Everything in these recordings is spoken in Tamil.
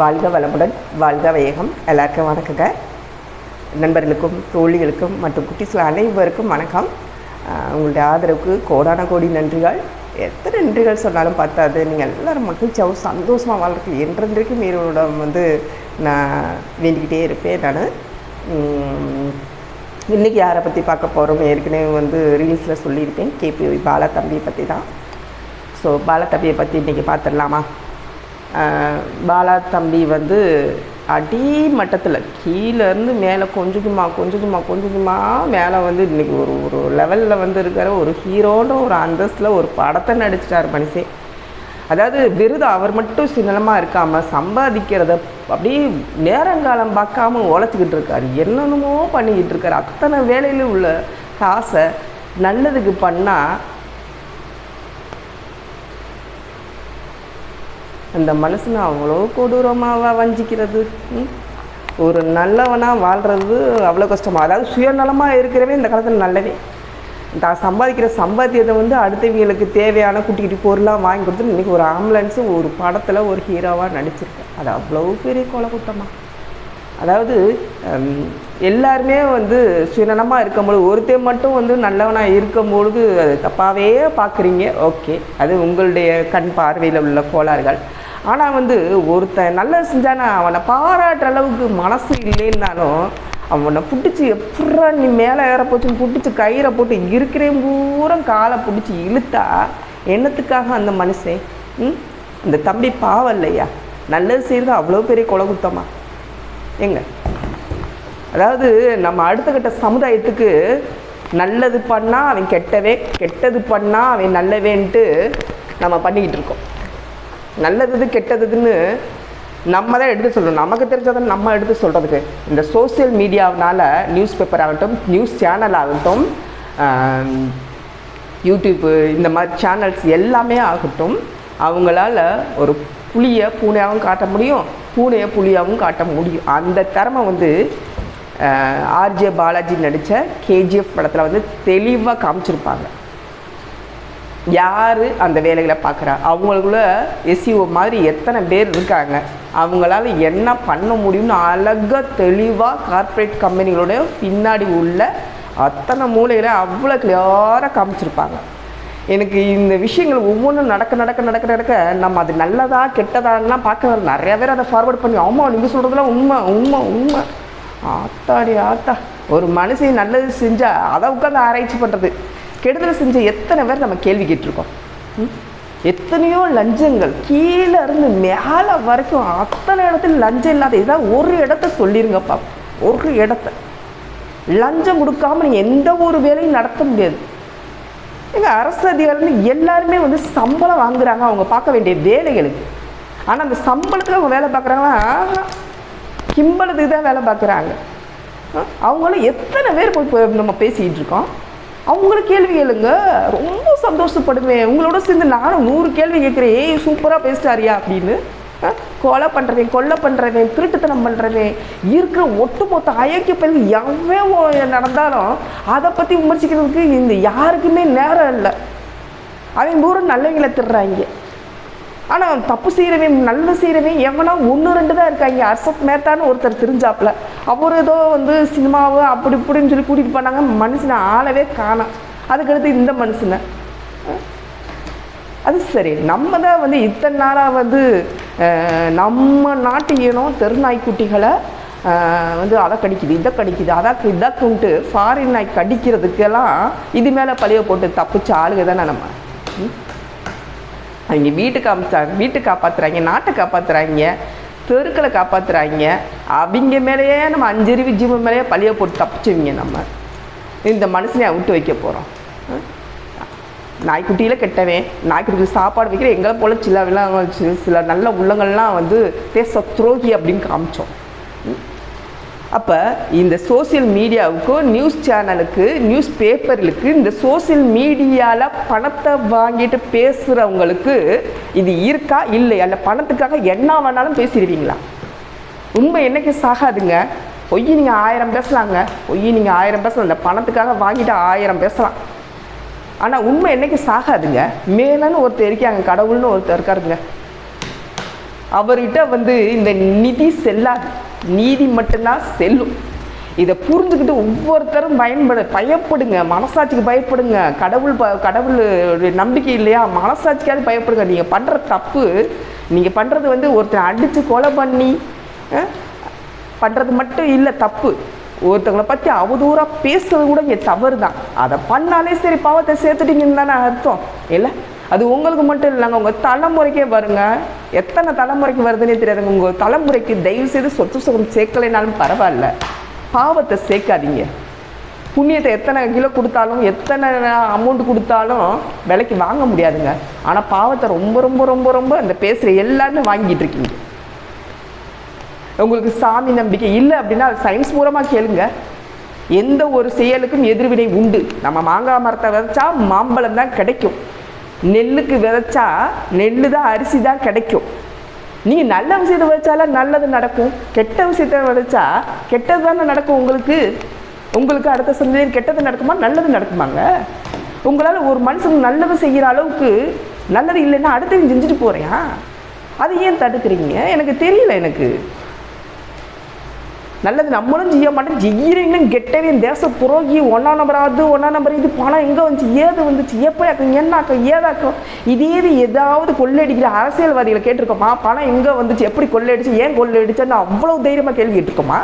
வாழ்க வளமுடன் வாழ்க வேகம். எல்லாருக்கும் வணக்கங்க. நண்பர்களுக்கும் தோழிகளுக்கும் மற்றும் குட்டிஸ் அனைவருக்கும் வணக்கம். உங்களுடைய ஆதரவுக்கு கோடான கோடி நன்றிகள். எத்தனை நன்றிகள் சொன்னாலும் பார்த்தாது நீங்கள் எல்லாரும் மகிழ்ச்சியாகவும் சந்தோஷமாக வாழ்றதுக்கு என்றென்றைக்கும் மீறோடம் வந்து நான் வேண்டிக்கிட்டே இருப்பேன் நான். இன்றைக்கி யாரை பற்றி பார்க்க போகிறோம் ஏற்கனவே வந்து ரீல்ஸில் சொல்லியிருப்பேன். கேபி பாலா தம்பியை பற்றி தான் ஸோ பாலா தம்பியை பற்றி இன்றைக்கி பார்த்துடலாமா? பாலா தம்பி வந்து அடி மட்டத்தில் கீழேருந்து மேலே கொஞ்சமா கொஞ்சமா கொஞ்சமா மேலே வந்து இன்றைக்கி ஒரு ஒரு லெவலில் வந்து இருக்கிற ஒரு ஹீரோன்ற ஒரு அந்தஸ்தில் ஒரு படத்தை நடிச்சிட்டார் மனுஷன் அதாவது விருது அவர் மட்டும் சின்னலமாக இருக்காமல் சம்பாதிக்கிறத அப்படியே நேரங்காலம் பார்க்காம உழைச்சிக்கிட்டு இருக்கார். என்னென்னமோ பண்ணிக்கிட்டு இருக்கார். அத்தனை வேலையில் உள்ள காசை நல்லதுக்கு பண்ணால் அந்த மனுஷனை அவ்வளோ கொடூரமாக வஞ்சிக்கிறது ஒரு நல்லவனாக வாழ்கிறது அவ்வளோ கஷ்டமாக அதாவது சுயநலமாக இருக்கிறவே இந்த காலத்தில் நல்லவே தான் சம்பாதிக்கிற சம்பாத்தியத்தை வந்து அடுத்தவங்களுக்கு தேவையான குட்டி குட்டி பொருளாக வாங்கி கொடுத்து இன்றைக்கி ஒரு ஆம்புலன்ஸு ஒரு படத்தில் ஒரு ஹீரோவாக நடிச்சிருக்கேன். அது அவ்வளோ பெரிய கொலை குத்தமாக அதாவது எல்லாருமே வந்து சுயநலமாக இருக்கும்பொழுது ஒருத்தன் மட்டும் வந்து நல்லவனாக இருக்கும்பொழுது அது தப்பாகவே பார்க்குறீங்க ஓகே. அது உங்களுடைய கண் பார்வையில் உள்ள கோளாறுகள். ஆனால் வந்து ஒருத்தன் நல்லது செஞ்சானா அவனை பாராட்டுற அளவுக்கு மனசு இல்லைன்னாலும் அவனை பிடிச்சி எப்படா நீ மேலே ஏற போச்சுன்னு பிடிச்சி கயிறை போட்டு இருக்கிறேன் பூரா காலை பிடிச்சி இழுத்தா என்னத்துக்காக அந்த மனுஷன்? ம்? இந்த தம்பி பாவம் இல்லையா? நல்லது செய்கிறது அவ்வளோ பெரிய கொலை குத்தமா? எங்க அதாவது நம்ம அடுத்த கட்ட சமுதாயத்துக்கு நல்லது பண்ணால் அவன் கெட்டவே கெட்டது பண்ணால் அவன் நல்லவேன்ட்டு நம்ம பண்ணிக்கிட்டு இருக்கோம். நல்லது கெட்டதுன்னு நம்ம தான் எடுத்து சொல்லணும். நமக்கு தெரிஞ்சதை நம்ம எடுத்து சொல்கிறதுக்கு இந்த சோஷியல் மீடியாவினால நியூஸ் பேப்பர் ஆகட்டும் நியூஸ் சேனல் ஆகட்டும் யூடியூப்பு இந்த மாதிரி சேனல்ஸ் எல்லாமே ஆகட்டும் அவங்களால ஒரு புலியை பூனையாகவும் காட்ட முடியும் பூனையை புலியாகவும் காட்ட முடியும். அந்த திறமை வந்து ஆர்ஜே பாலாஜி நடித்த கேஜிஎஃப் படத்தில் வந்து தெளிவாக காமிச்சிருப்பாங்க. யார் அந்த வேலைகளை பார்க்குறா? அவங்களுக்குள்ள எஸ்இஓ மாதிரி எத்தனை பேர் இருக்காங்க? அவங்களால என்ன பண்ண முடியும்னு அழகாக தெளிவாக கார்ப்பரேட் கம்பெனிகளோட பின்னாடி உள்ள அத்தனை மூலைகளை அவ்வளோ கிளியராக காமிச்சிருப்பாங்க. எனக்கு இந்த விஷயங்கள் ஒவ்வொன்றும் நடக்க நடக்க நடக்க நடக்க நம்ம அது நல்லதா கெட்டதான்லாம் பார்க்க நிறையா பேர் அதை ஃபார்வர்ட் பண்ணி ஆமாம் நீங்கள் சொல்கிறதுலாம் உண்மை உண்மை உண்மை. ஆத்தாடி ஆத்தா. ஒரு மனுஷன் நல்லது செஞ்சால் அதை உட்காந்து ஆராய்ச்சி பண்ணுறது கெடுதல் செஞ்ச எத்தனை பேர் நம்ம கேள்வி கேட்டிருக்கோம்? ம்? எத்தனையோ லஞ்சங்கள். கீழே இருந்து மேலே வரைக்கும் அத்தனை இடத்துல லஞ்சம் இல்லாத இதுதான் ஒரு இடத்த சொல்லிருங்கப்பா. ஒரு இடத்த. லஞ்சம் கொடுக்காம நீங்கள் எந்த ஒரு வேலையும் நடத்த முடியாது. எங்கள் அரசு அதிகாரிகள் எல்லாருமே வந்து சம்பளம் வாங்குறாங்க. அவங்க பார்க்க வேண்டிய வேலைகளுக்கு. ஆனால் அந்த சம்பளத்தில் அவங்க வேலை பார்க்குறாங்களா? கிம்பளத்துக்கு தான் வேலை பார்க்குறாங்க. அவங்களும் எத்தனை பேர் போய் நம்ம பேசிக்கிட்டு இருக்கோம்? அவங்கள கேள்வி கேளுங்க. ரொம்ப சந்தோஷப்படுவேன். உங்களோட சேர்ந்து நானும் நூறு கேள்வி கேட்குறேன். ஏய் சூப்பராக பேசிட்டாரியா அப்படின்னு. கொலை பண்ணுறவன் கொலை பண்ணுறவன் திருட்டுத்தனம் பண்ணுறவன் இருக்கிற ஒட்டுமொத்த அயோக்கிய பயிர்கள் எவ்வளோ நடந்தாலும் அதை பற்றி விமர்சிக்கிறதுக்கு இந்த யாருக்குமே நேரம் இல்லை. அவன் பூரா நல்லவங்களை திடுறாங்க ஆனால் தப்பு செய்கிறவன் நல்ல செய்கிறவன் எவனா ஒன்று ரெண்டு தான் இருக்காங்க. அர்ஷத் மேத்தான்னு ஒருத்தர் தெரிஞ்சாப்புல. அவர் ஏதோ வந்து சினிமாவை அப்படி இப்படின்னு சொல்லி கூட்டிகிட்டு போனாங்க. மனுஷனை ஆளவே காணோம். அதுக்கடுத்து இந்த மனுஷனை. அது சரி. நம்ம தான் வந்து இத்தனை நாளாக வந்து நம்ம நாட்டு இனம் தெருநாய்க்குட்டிகளை வந்து அதை கடிக்குது இதை கடிக்குது அதை இதை கொண்டு ஃபாரின் நாய் கடிக்கிறதுக்கெல்லாம் இது மேலே பழிய போட்டு தப்பிச்ச ஆளுக தானே நம்ம. ம்? அவங்க வீட்டு காமிச்சாங்க வீட்டு காப்பாற்றுறாங்க நாட்டை காப்பாற்றுறாங்க தெருக்களை காப்பாற்றுறாங்க அவங்க மேலேயே நம்ம அஞ்சறிவு ஜீவன் மேலேயே பழிய போட்டு தப்பிச்சுவீங்க நம்ம. இந்த மனுஷனை விட்டு வைக்க போகிறோம் நாய்க்குட்டியில் கெட்டவன் நாய்க்குட்டிக்கு சாப்பாடு வைக்கிற எங்களை போல சில விலங்குகள் சில நல்ல உள்ளங்கள்லாம் வந்து தேச துரோகி அப்படின்னு காமிச்சோம். அப்போ இந்த சோஷியல் மீடியாவுக்கும் நியூஸ் சேனலுக்கு நியூஸ் பேப்பர்களுக்கு இந்த சோஷியல் மீடியாவில் பணத்தை வாங்கிட்டு பேசுகிறவங்களுக்கு இது இருக்கா இல்லை அல்ல பணத்துக்காக என்ன வேணாலும் பேசிடுவீங்களா? உண்மை என்னைக்கு சாகாதுங்க. பொய் நீங்கள் ஆயிரம் பேசலாங்க. பொய் நீங்கள் ஆயிரம் பேசலாம். இந்த பணத்துக்காக வாங்கிட்டு ஆயிரம் பேசலாம். ஆனால் உண்மை என்னைக்கு சாகாதுங்க. மேலன்னு ஒருத்தர் இருக்காங்க. கடவுள்னு ஒருத்தர் இருக்காருங்க. அவர்கிட்ட வந்து இந்த நிதி செல்லாது. நீதி மட்டும்தான் செல்லும். இதை புரிஞ்சுக்கிட்டு ஒவ்வொருத்தரும் பயன்பட பயப்படுங்க. மனசாட்சிக்கு பயப்படுங்க. கடவுள் ப கடவுள் நம்பிக்கை இல்லையா? மனசாட்சிக்காவது பயப்படுங்க. நீங்கள் பண்ணுற தப்பு நீங்கள் பண்ணுறது வந்து ஒருத்தர் அடித்து கொலை பண்ணி பண்ணுறது மட்டும் இல்லை தப்பு. ஒருத்தவங்களை பற்றி அவதூறாக பேசுறது கூட இங்கே தவறு தான் அதை பண்ணாலே சரி பாவத்தை சேர்த்துட்டீங்கன்னு தானே அர்த்தம். இல்லை அது உங்களுக்கு மட்டும் இல்லைங்க உங்கள் தலைமுறைக்கே வருங்க. எத்தனை தலைமுறைக்கு வருதுன்னே தெரியாதுங்க உங்கள் தலைமுறைக்கு தயவு செய்து சொத்து சுகம் சேர்க்கலைனாலும் பரவாயில்ல. பாவத்தை சேர்க்காதீங்க. புண்ணியத்தை எத்தனை கிலோ கொடுத்தாலும் எத்தனை அமௌண்ட் கொடுத்தாலும் விலைக்கு வாங்க முடியாதுங்க. ஆனால் பாவத்தை ரொம்ப ரொம்ப ரொம்ப ரொம்ப அந்த பேசுகிற எல்லாருமே வாங்கிட்டு இருக்கீங்க. உங்களுக்கு சாமி நம்பிக்கை இல்லை அப்படின்னா அது சயின்ஸ் மூலமாக கேளுங்க. எந்த ஒரு செயலுக்கும் எதிர்வினை உண்டு. நம்ம மாங்காய் மரத்தை வச்சா மாம்பழம் தான் கிடைக்கும். நெல்லுக்கு விதைச்சா நெல் தான் அரிசி தான் கிடைக்கும். நீங்கள் நல்ல விஷயத்தை விதைச்சாலும் நல்லது நடக்கும். கெட்ட விஷயத்தை விதைச்சா கெட்டது தானே நடக்கும் உங்களுக்கு? உங்களுக்கு அடுத்த சந்ததியில் கெட்டது நடக்குமா நல்லது நடக்குமாங்க? உங்களால் ஒரு மனுஷன் நல்லது செய்கிற அளவுக்கு நல்லது இல்லைன்னா அடுத்தவன் செஞ்சுட்டு போகிறேன் அதை ஏன் தடுக்கிறீங்க? எனக்கு தெரியல எனக்கு. நல்லது நம்மளும் செய்ய மாட்டோம். செய்கிறீங்களும் கெட்டவே தேச புரோகி ஒன்றா நம்பர் அது ஒன்றா நம்பர் இது பணம் எங்கே வந்துச்சு? ஏது வந்துச்சு? எப்படி ஆக்கும் என்ன ஆக்கும் ஏதாக்கும்? இதே இது ஏதாவது கொள்ளையடிக்கிற அரசியல்வாதிகளை கேட்டிருக்கோமா? பணம் எங்கே வந்துச்சு? எப்படி கொள்ளையடிச்சு? ஏன் கொள்ளையடிச்சுன்னு அவ்வளோ தைரியமாக கேள்வி கேட்டிருக்கோமா?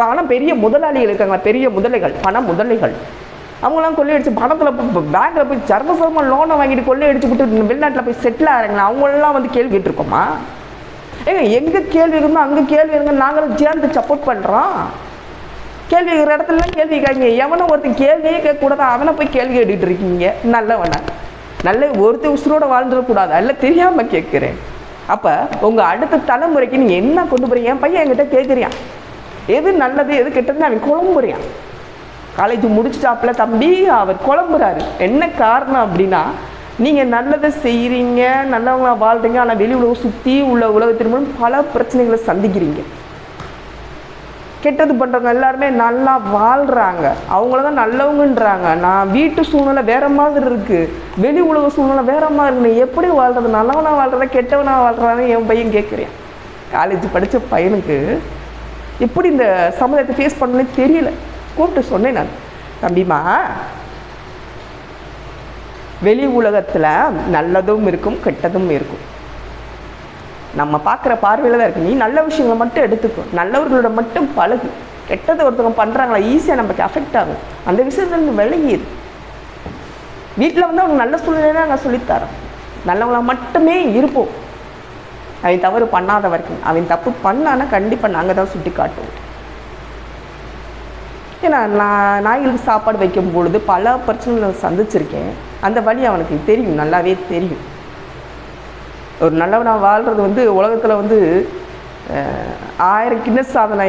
பணம் பெரிய முதலாளிகள் இருக்காங்க பெரிய முதலைகள் பண முதலைகள். அவங்களாம் கொள்ளையடிச்சு பணத்தில் பேங்க்கில் போய் சர்வசரமாக லோனை வாங்கிட்டு கொள்ளையடிச்சு விட்டு வெளிநாட்டில் போய் செட்டில் ஆகிறாங்களா? அவங்களெல்லாம் வந்து கேள்வி கேட்டிருக்கோமா? ஏங்க எங்கே கேள்வி இருக்குமோ அங்கே கேள்வி இருங்க நாங்களும் சேர்ந்து சப்போர்ட் பண்ணுறோம் கேள்வி இருக்கிற இடத்துலலாம் கேள்வி கேட்குங்க எவனை ஒருத்தன் கேள்வியே கேட்கக்கூடாது. அவனை போய் கேள்வி கேட்டுட்டு இருக்கீங்க. நல்லவனை. நல்ல ஒருத்தர் உசுரோட வாழ்ந்துடக்கூடாது. அல்ல தெரியாமல் கேட்குறேன். அப்போ உங்கள் அடுத்த தலைமுறைக்கு நீங்கள் என்ன கொண்டு போகிறீங்க என் பையன் என்கிட்ட கேட்குறியான் எது நல்லது எது கெட்டதுன்னு அவன் குழம்புறியான் காலேஜ் முடிச்சிட்டாப்புல தம்பி அவர் குழம்புறாரு. என்ன காரணம் அப்படின்னா நீங்கள் நல்லதை செய்கிறீங்க நல்லவங்களாக வாழ்கிறீங்க ஆனால் வெளி உலகம் சுற்றி உள்ள உலகத்தின் மூலம் பல பிரச்சனைகளை சந்திக்கிறீங்க. கெட்டது பண்ணுறவங்க எல்லாருமே நல்லா வாழ்கிறாங்க அவங்கள தான் நல்லவங்கன்றாங்க. நான் வீட்டு சூழ்நிலை வேறு மாதிரி இருக்குது வெளி உலக சூழ்நிலை வேறு மாதிரி இருக்கு. எப்படி வாழ்கிறது நல்லவனா வாழ்கிறதா கெட்டவனா வாழ்கிறான்னு என் பையன் கேட்குறேன் காலேஜ் படித்த பையனுக்கு எப்படி இந்த சமுதாயத்தை ஃபேஸ் பண்ணணும்னு தெரியல. கூப்பிட்டு சொன்னேன் நான். தம்பிமா வெளி உலகத்தில் நல்லதும் இருக்கும் கெட்டதும் இருக்கும். நம்ம பார்க்குற பார்வையில் தான் இருக்கு. நீ நல்ல விஷயங்களை மட்டும் எடுத்துக்கோ. நல்லவர்களோட மட்டும் பழகு. கெட்டதை ஒருத்தவங்க பண்ணுறாங்களா ஈஸியாக நமக்கு அஃபெக்ட் ஆகும். அந்த விஷயத்துல விலகிடு வீட்டில் வந்து அவங்க நல்ல சூழ்நிலை நாங்கள் சொல்லித்தரோம் நல்லவங்களாக மட்டுமே இருப்போம். அவன் தவறு பண்ணாத வரைக்கும். அவன் தப்பு பண்ணானா கண்டிப்பாக நாங்கள் தான் சுட்டி காட்டுவோம். ஏன்னா நான் நாய்களுக்கு சாப்பாடு வைக்கும் பொழுது பல பிரச்சனைகளை சந்திச்சிருக்கேன். அந்த வழி அவனுக்கு தெரியும் நல்லாவே தெரியும். ஒரு நல்லவனாக வாழ்கிறது வந்து உலகத்தில் வந்து ஆயிரம் கின்னஸ் சாதனை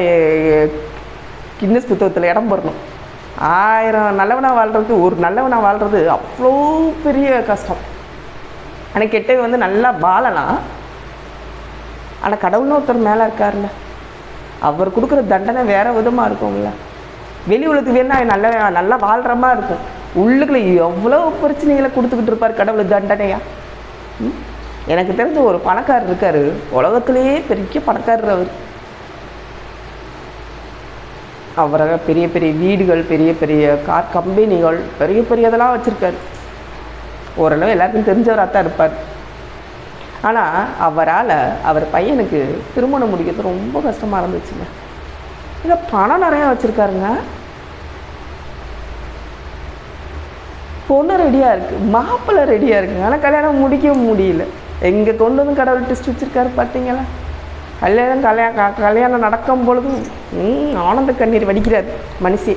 கின்னஸ் புத்தகத்தில் இடம் பெறணும். ஆயிரம் நல்லவனாக வாழ்கிறது ஒரு நல்லவனாக வாழ்கிறது அவ்வளோ பெரிய கஷ்டம். ஆனால் கெட்டவன் வந்து நல்லா வாழலாம். ஆனால் கடவுள்னு ஒருத்தர் மேலே இருக்கார்ல அவர் கொடுக்குற தண்டனை வேறு விதமாக இருக்கும்ல. வெளி உலகத்துக்கு வேணா நல்ல நல்லா வாழ்கிற மாதிரி இருக்கும். உள்ளுக்குள்ள எவ்வளோ பிரச்சனைகளை கொடுத்துக்கிட்டு இருப்பார் கடவுள் தண்டனையா? எனக்கு தெரிஞ்ச ஒரு பணக்காரர் இருக்கார். உலகத்திலேயே பெரிய பணக்காரர் அவர். அவரை பெரிய பெரிய வீடுகள் பெரிய பெரிய கார் கம்பெனிகள் பெரிய பெரியதெல்லாம் வச்சுருக்காரு. ஓரளவு எல்லாருக்கும் தெரிஞ்சவராக தான் இருப்பார். ஆனால் அவரால் அவர் பையனுக்கு திருமணம் முடிக்கிறது ரொம்ப கஷ்டமாக இருந்துச்சுங்க. ஏன்னா பணம் நிறையா வச்சுருக்காருங்க. பொண்ணு ரெடியாக இருக்குது மாப்பிள்ளை ரெடியாக இருக்குது ஆனால் கல்யாணம் முடிக்க முடியல. எங்கே கொண்டு வந்து கடவுள் டெஸ்ட் வச்சுருக்காரு பார்த்தீங்களா கல்யாணம் கல்யாணம் கல்யாணம் நடக்கும் பொழுதும் ஆனந்த கண்ணீர் வடிக்கிறார் மனுஷி.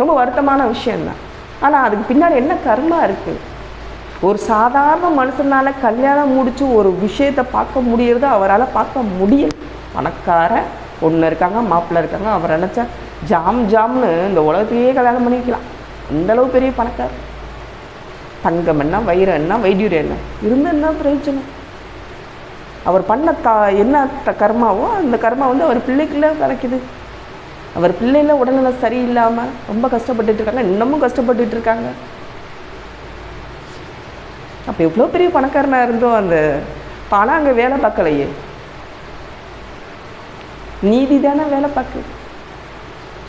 ரொம்ப வருத்தமான விஷயந்தான் ஆனால் அதுக்கு பின்னாடி என்ன கர்மா இருக்குது ஒரு சாதாரண மனுஷனால் கல்யாணம் முடித்து ஒரு விஷயத்தை பார்க்க முடியறது அவரால் பார்க்க முடியல. பணக்கார பொண்ணு இருக்காங்க மாப்பிள்ளை இருக்காங்க. அவர் நினச்சா ஜாம் ஜாம்னு இந்த உலகத்தையே கல்யாணம் பண்ணிக்கலாம். அந்தளவு பெரிய பணக்காரர். தங்கம் என்ன வைரம் என்ன வைத்தியம் என்ன? இருந்து என்ன பிரயோஜனம்? அவர் பண்ண தா என்ன த கர்மாவோ அந்த கர்மா வந்து அவர் பிள்ளைக்குள்ளே கிடைக்குது அவர் பிள்ளைல உடல்நிலை சரியில்லாமல் ரொம்ப கஷ்டப்பட்டுட்டு இருக்காங்க இன்னமும் கஷ்டப்பட்டுட்டு இருக்காங்க. அப்போ எவ்வளோ பெரிய பணக்காரனாக இருந்தோம் அந்த பணம் அங்கே வேலை பார்க்கலையே. நீதி தானே வேலை பார்க்குது.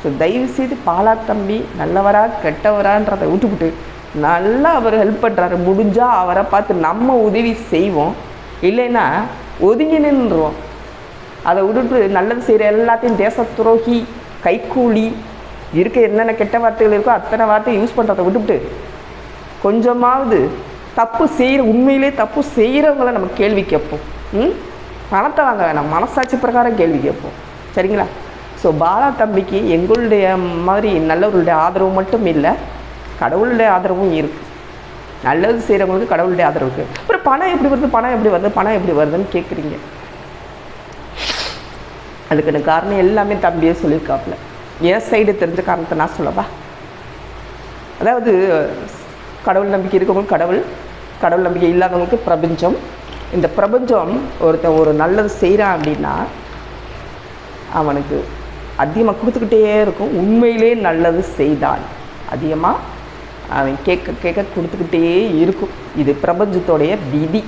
ஸோ தயவு செய்து பாலா தம்பி நல்லவரா கெட்டவரான்றதை விட்டுவிட்டு நல்லா அவர் ஹெல்ப் பண்ணுறாரு முடிஞ்சால் அவரை பார்த்து நம்ம உதவி செய்வோம். இல்லைன்னா ஒதுங்கி நின்றுவோம் அதை விட்டுட்டு நல்லது செய்கிற எல்லாத்தையும் தேச துரோகி கைக்கூலி இருக்க என்னென்ன கெட்ட வார்த்தைகள் இருக்கோ அத்தனை வார்த்தையை யூஸ் பண்ணுறதை விட்டுவிட்டு கொஞ்சமாவது தப்பு செய்கிற உண்மையிலே தப்பு செய்கிறவங்கள நம்ம கேள்வி கேட்போம். ம்? பணத்தை வாங்க வேணாம். மனசாட்சி பிரகாரம் கேள்வி கேட்போம். சரிங்களா? ஸோ பாலா தம்பிக்கு எங்களுடைய மாதிரி நல்லவர்களுடைய ஆதரவு மட்டும் இல்லை. கடவுளுடைய ஆதரவும் இருக்குது நல்லது செய்கிறவங்களுக்கு கடவுளுடைய ஆதரவு இருக்குது அப்புறம் பணம் எப்படி வருது பணம் எப்படி வருது பணம் எப்படி வருதுன்னு கேட்குறீங்க அதுக்கான காரணம் எல்லாமே தம்பியே சொல்லியிருக்காப்புல. என் சைடு தெரிஞ்ச காரணத்தை நான் சொல்லவா? அதாவது கடவுள் நம்பிக்கை இருக்கவங்களுக்கு கடவுள் கடவுள் நம்பிக்கை இல்லாதவங்களுக்கு பிரபஞ்சம். இந்த பிரபஞ்சம் ஒருத்தன் ஒரு நல்லது செய்கிறான் அப்படின்னா அவனுக்கு அதிகமாக கொடுத்துக்கிட்டே இருக்கும். உண்மையிலே நல்லது செய்தான். அதிகமாக அவன் கேட்க கேட்க கொடுத்துக்கிட்டே இருக்கும். இது பிரபஞ்சத்தோடைய விதி.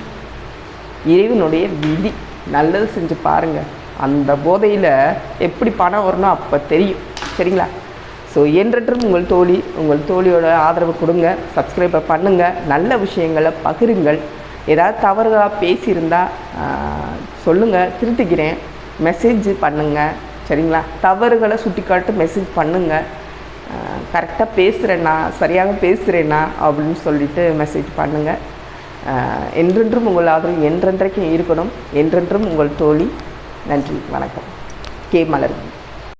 இறைவனுடைய விதி. நல்லது செஞ்சு பாருங்கள் அந்த போதையில் எப்படி பணம் வரணும் அப்போ தெரியும். சரிங்களா? ஸோ என்றென்றும் உங்கள் தோழி உங்கள் தோழியோட ஆதரவு கொடுங்க. சப்ஸ்கிரைபை பண்ணுங்கள் நல்ல விஷயங்களை பகிருங்கள். ஏதாவது தவறுகளாக பேசியிருந்தால் சொல்லுங்கள் திருத்திக்கிறேன் மெசேஜ் பண்ணுங்கள் சரிங்களா? தவறுகளை சுட்டி காட்டு மெசேஜ் பண்ணுங்கள் கரெக்டாக பேசுகிறேன்னா சரியாக பேசுகிறேன்னா அப்படின்னு சொல்லிட்டு மெசேஜ் பண்ணுங்கள் என்றென்றும் உங்கள் ஆதரவு என்றென்றைக்கும் இருக்கணும். என்றென்றும் உங்கள் தோழி. நன்றி வணக்கம். கே மலர்.